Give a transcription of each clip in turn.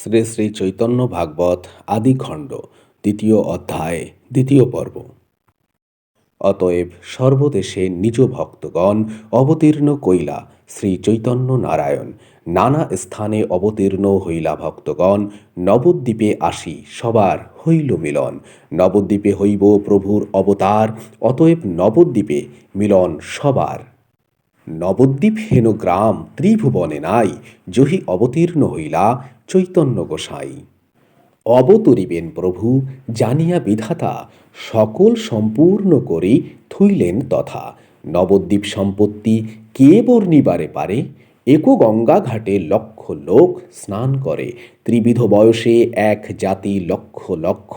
শ্রী শ্রী চৈতন্য ভাগবত আদি খণ্ড দ্বিতীয় অধ্যায়, দ্বিতীয় পর্ব। অতএব সর্বদেশে নিজ ভক্তগণ অবতীর্ণ কইলা শ্রী চৈতন্য নারায়ণ, নানা স্থানে অবতীর্ণ হইলা ভক্তগণ, নবদ্বীপে আসি সবার হইল মিলন। নবদ্বীপে হইব প্রভুর অবতার, অতএব নবদ্বীপে মিলন সবার। নবদ্বীপ হেন গ্রাম ত্রিভুবনে নাই, জহি অবতীর্ণ হইলা চৈতন্য গোসাই। অবতরিবেন প্রভু, জানিয়া বিধাতা, সকল সম্পূর্ণ করি থুইলেন তথা। নবদ্বীপ সম্পত্তি কে বর্ণিবারে পারে? একো গঙ্গা ঘাটে লক্ষ লোক স্নান করে। ত্রিবিধ বয়সে এক জাতি লক্ষ লক্ষ,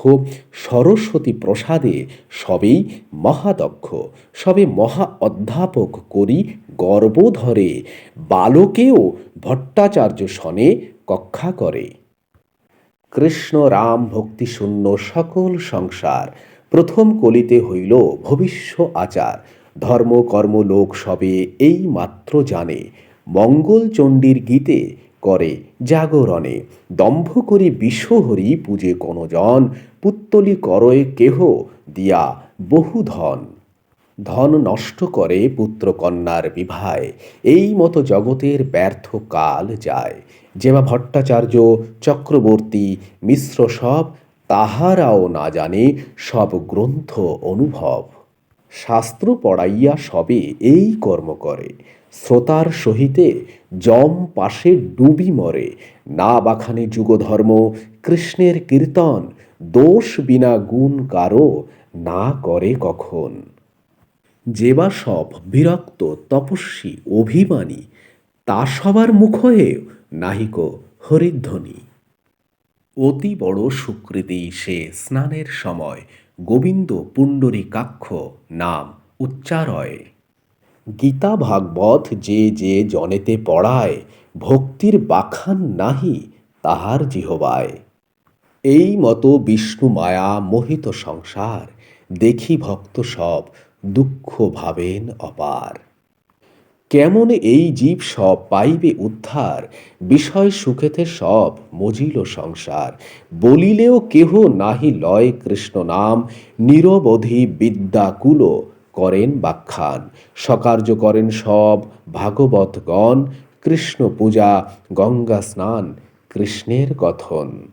সরস্বতী প্রসাদে সবেই মহাদক্ষ। সবে মহা অধ্যাপক করি গর্ব ধরে বালকেও ভট্টাচার্য সনে কক্ষা করে। কৃষ্ণ রাম ভক্তিশূন্য সকল সংসার, প্রথম কলিতে হইল ভবিষ্য আচার। ধর্ম কর্ম লোক সবে এই মাত্র জানে। মঙ্গল চণ্ডীর গীতে করে জাগরণে। দম্ভ করি বিশ্বহরি পূজে জন পুত্তলি করয়ে কেহ দিয়া বহু ধন। ধন নষ্ট করে পুত্র কন্যার বিভায়, এই মতো জগতের ব্যর্থ কাল যায়। যেবা ভট্টাচার্য, চক্রবর্তী, মিশ্র সব, তাহারাও না জানে সব গ্রন্থ অনুভব। শাস্ত্র পড়াইয়া সবে এই কর্ম করে। শ্রোতার সহিতে জম পাশে ডুবি মরে। না বাখানে যুগধর্ম, কৃষ্ণের কীর্তন, দোষ বিনা গুণ কারও না করে কখন। যেবা সব বিরক্ত তপস্বী অভিমানী, তা সবার মুখয়ে নাহিক হরিধ্বনি। অতি বড় সুকৃতি সে স্নানের সময়, গোবিন্দ পুণ্ডরী কাক্ষ নাম উচ্চারয়। গীতা ভাগবত যে যে জনেতে পড়ায়, ভক্তির বাখান নাহি তাহার জিহবায়। এই মতো বিষ্ণু মায়া মোহিত সংসার, দেখি ভক্ত সব দুঃখ ভাবেন অপার। কেমন এই জীব সব পাইবে উদ্ধার, বিষয় সুখেতে সব মজিল সংসার। বলিলেও কেহ নাহি লয় কৃষ্ণ নাম, নিরবধি বিদ্যাকুল করেন বাখ্যান। সকার্য করেন সব ভাগবতগণ। কৃষ্ণ পূজা, গঙ্গা স্নান, কৃষ্ণের কথন।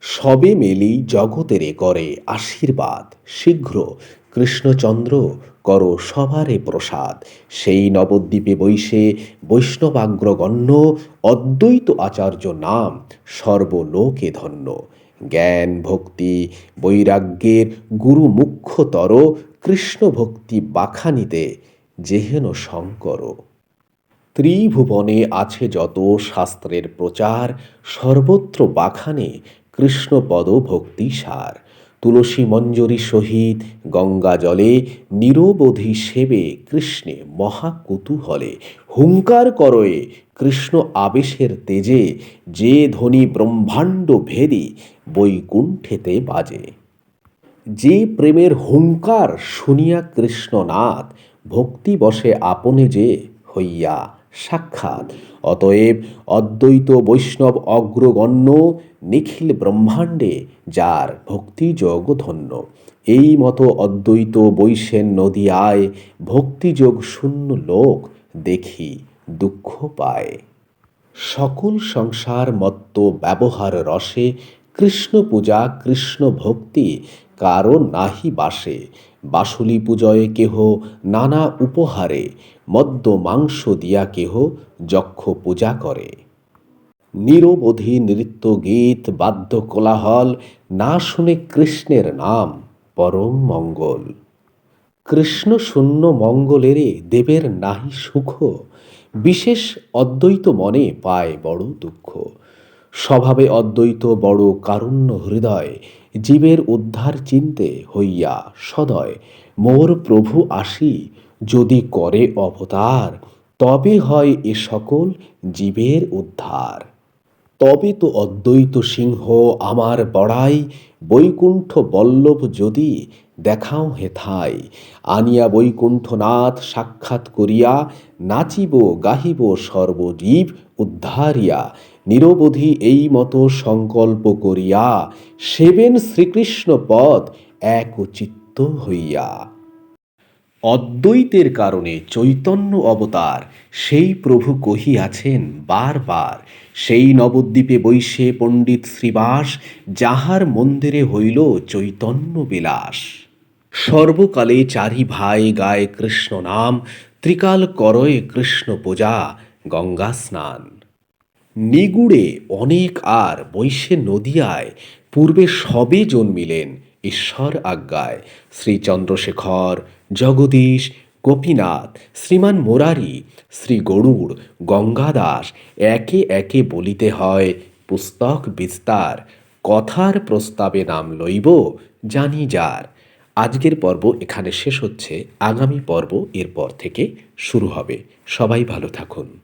সবে মেলি জগতেরে করে আশীর্বাদ। শীঘ্র কৃষ্ণচন্দ্র কর সবারে প্রসাদ। সেই নবদ্বীপে বৈশে বৈষ্ণবাগ্রগণ্য অদ্বৈত আচার্য নাম সর্বলোকে ধন্য। জ্ঞান, ভক্তি, বৈরাগ্যের গুরু মুখ্যতর কৃষ্ণ ভক্তি বাখানিতে যেহেন শঙ্কর ত্রিভুবনে আছে যত শাস্ত্রের প্রচার, সর্বত্র বাখানে কৃষ্ণপদ ভক্তি সার। তুলসী মঞ্জরি সহিত গঙ্গা জলে নিরবধি সেবে কৃষ্ণে মহাকুতূহলে। হুঙ্কার করয়ে কৃষ্ণ আবেশের তেজে যে ধ্বনি ব্রহ্মাণ্ড ভেদি বৈকুণ্ঠেতে বাজে। যে প্রেমের হুঙ্কার শুনিয়া কৃষ্ণনাথ, ভক্তি বসে আপনে যে হইয়া সাক্ষাৎ। অতএব অদ্বৈত বৈষ্ণব অগ্রগণ্য, নিখিল ব্রহ্মাণ্ডে যার ভক্তিযোগ ধন্য। এই মতো অদ্বৈত বৈশেন নদী আয় ভক্তিযোগ শূন্য লোক দেখি দুঃখ পায়। সকল সংসার মত্ত ব্যবহার রসে কৃষ্ণ পূজা, কৃষ্ণ ভক্তি কারও নাহি বাসে। বাসুলি পূজয়ে কেহ নানা উপহারে, মদ্য মাংস দিয়া কেহ যক্ষ পূজা করে। নিরবধি নৃত্য গীত, বাদ্য কোলাহল, না শুনে কৃষ্ণের নাম পরম মঙ্গল। কৃষ্ণ শূন্য মঙ্গলেরে দেবের নাহি সুখ, বিশেষ অদ্বৈত মনে পায় বড় দুঃখ। স্বভাবে অদ্বৈত বড় কারুণ্য হৃদয়, জীবের উদ্ধার চিনতে হইয়া সদয়, মোর প্রভু আসি, যদি করে অবতার, তবে হয় এ সকল জীবের উদ্ধার। তবে তো অদ্বৈত সিংহ আমার বড়াই, বৈকুণ্ঠ বল্লভ যদি দেখাও হেথায় আনিয়া বৈকুণ্ঠনাথ সাক্ষাৎ করিয়া, নাচিব, গাহিব সর্বজীব উদ্ধারিয়া। নিরবধি এই মতো সংকল্প করিয়া, সেবেন শ্রীকৃষ্ণ পদ এক চিত্ত হইয়া। অদ্বৈতের কারণে চৈতন্য অবতার, সেই প্রভু কহিয়াছেন বারবার, সেই নবদ্বীপে বৈশে পণ্ডিত শ্রীবাস, যাহার মন্দিরে হইল চৈতন্য বিলাস। সর্বকালে চারি ভাই গায় কৃষ্ণ নাম, ত্রিকাল করয় কৃষ্ণ পূজা, গঙ্গা স্নান। নিগুড়ে অনেক আর বৈশ্যে নদিয়ায়, পূর্বে সবে জন্মিলেন ঈশ্বর আজ্ঞায়। শ্রী চন্দ্রশেখর জগদীশ, গোপীনাথ, শ্রীমান মোরারি, শ্রী গরুড় গঙ্গাদাস একে একে বলিতে হয়, পুস্তক বিস্তার, কথার প্রস্তাবে নাম লইব, জানি যার। আজকের পর্ব এখানে শেষ হচ্ছে। আগামী পর্ব এরপর থেকে শুরু হবে। সবাই ভালো থাকুন।